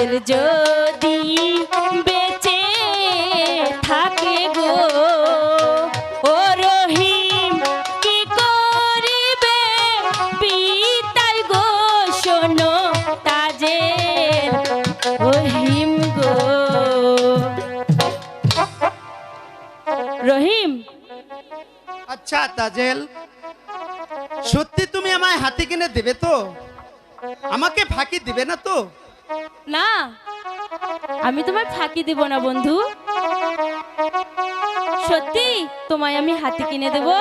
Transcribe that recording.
রাসেল যদি বেঁচে থাকে গো, ও রহিম, কি করিবে? পিতার গো শোনো তাজে রহিম গো। রহিম? আচ্ছা তাজেল, সত্যি তুমি আমায় হাতে কিনে দেবে তো? আমাকে ফাঁকি দিবে না তো? না আমি তোমার ফাঁকি দেব না বন্ধু। সত্যি তোমায় আমি হাতি কিনে দেবো?